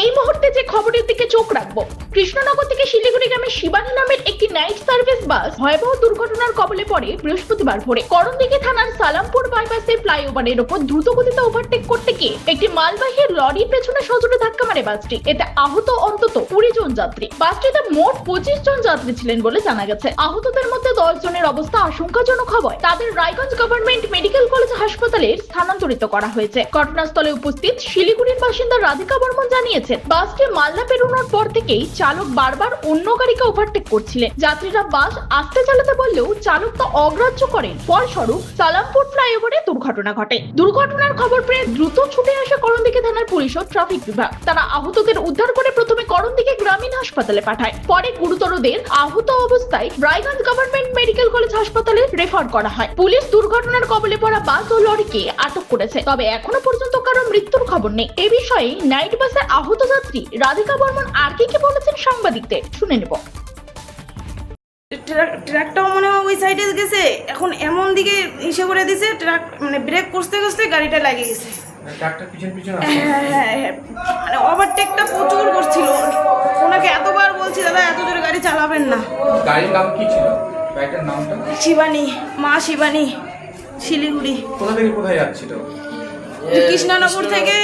এই মুহূর্তে যে খবরের দিকে চোখ রাখব, কৃষ্ণনগর থেকে শিলিগুড়ি গ্রামে শিবানী নামের একটি নাইট সার্ভিস বাস ভয়াবহ দুর্ঘটনার কবলে পড়ে বৃহস্পতিবার ভোরে। করণদিঘি থানার সালামপুর বাইপাসের ফ্লাইওভারের ওপর দ্রুত গতিতে ওভারটেক করতে গিয়ে একটি মালবাহী লরির পেছনে সজোরে ধাক্কা মারে বাসটি। এতে আহত অন্তত কুড়ি জন যাত্রী। বাসটিতে মোট পঁচিশ জন যাত্রী ছিলেন বলে জানা গেছে। আহতদের মধ্যে দশ জনের অবস্থা আশঙ্কাজনক হওয়ায় তাদের রায়গঞ্জ গভর্নমেন্ট মেডিকেল কলেজ হাসপাতালে স্থানান্তরিত করা হয়েছে। ঘটনাস্থলে উপস্থিত শিলিগুড়ির বাসিন্দা রাধিকা বর্মন জানিয়েছেন বাসটি মালদা পেরোনোর পর থেকেই চালক বারবার অন্য গাড়িকে ওভারটেক করছিলেন। যাত্রীরা বাস আস্তে চালাতে বললেও চালক তা অগ্রাহ্য করেন। ফলস্বরূপ সালামপুর ফ্লাইওভারে দুর্ঘটনা ঘটে। দুর্ঘটনার খবর পেয়ে দ্রুত ছুটে আসে করণদিঘি থানার পুলিশ ও ট্রাফিক বিভাগ। তারা আহতদের উদ্ধার করে প্রথমে করণদিঘি গ্রামীণ হাসপাতালে পাঠায়। পরে গুরুতরদের আহত অবস্থায় রায়গঞ্জ গভর্নমেন্ট মেডিকেল কলেজ হাসপাতালে রেফার করা হয়। পুলিশ দুর্ঘটনার কবলে পড়া বাস ও লরিকে আটক করেছে। তবে এখনও পর্যন্ত কারও মৃত্যুর খবর নেই। এ বিষয়ে নাইট বাসের আহত যাত্রী রাধিকা বর্মন আর কি কি বলেছেন সাংবাদিকদের? শুনে নেব। ট্রাক ট্রাকটাও মনে হয় ওই সাইডে গেছে। এখন এমন দিকে ইসে করে দিছে ট্রাক মানে ব্রেক করতে করতে গাড়িটা লাগিয়ে গেছে। ট্রাকটা পিছন পিছন হ্যাঁ, হ্যাঁ, হ্যাঁ। মানে ওভারটেকটা প্রচুর করছিল। ওনাকে এতবার বলছি দাদা এত জোরে গাড়ি চালাবেন না। গাড়ির নাম কি ছিল? গাড়িটার নামটা? শিবানী মা শিবানী শিলিগুড়ি। কোথা থেকে কোথায় যাচ্ছিল? কৃষ্ণনগর থেকে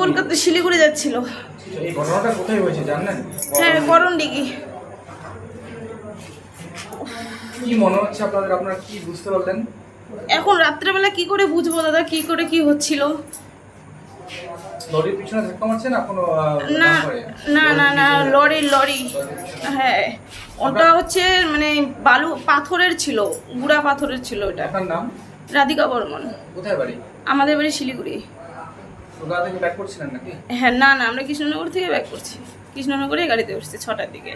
কলকাতা শিলিগুড়ি যাচ্ছিল। হ্যাঁ করণ ডিগি কি মনে হচ্ছে আপনাদের? আপনারা কি বুঝতে পারলেন? এখন রাত্রেবেলা কি করে বুঝব দাদা? কি করে কি হচ্ছিল? লরির পিছনে ধাক্কা মারছে না কোনো না না না না লরি লরি। হ্যাঁ ওটা হচ্ছে মানে বালু পাথরের ছিল গুড়া পাথরের ছিল ওটা। নাম? রাধিকা বর্মন। কোথায় বাড়ি? আমাদের বাড়ি শিলিগুড়ি। কলকাতা থেকে ব্যাক করছিলেন নাকি? হ্যাঁ না না আমরা কৃষ্ণনগর থেকে ব্যাক করছি। কৃষ্ণনগরে গাড়িতে উঠছি ছটার দিকে।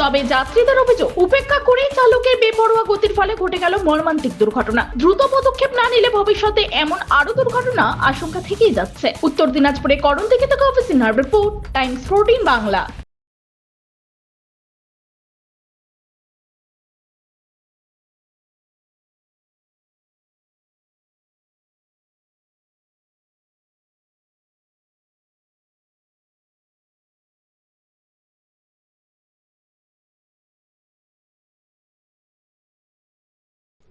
তবে যাত্রীদের অভিযোগ উপেক্ষা করে চালকের বেপরোয়া গতির ফলে ঘটে গেল মর্মান্তিক দুর্ঘটনা। দ্রুত পদক্ষেপ না নিলে ভবিষ্যতে এমন আরও দুর্ঘটনা আশঙ্কা থেকেই যাচ্ছে। উত্তর দিনাজপুরে করণ থেকে থেকে অফিসিন রিপোর্ট টাইমস ফোরটিন বাংলা।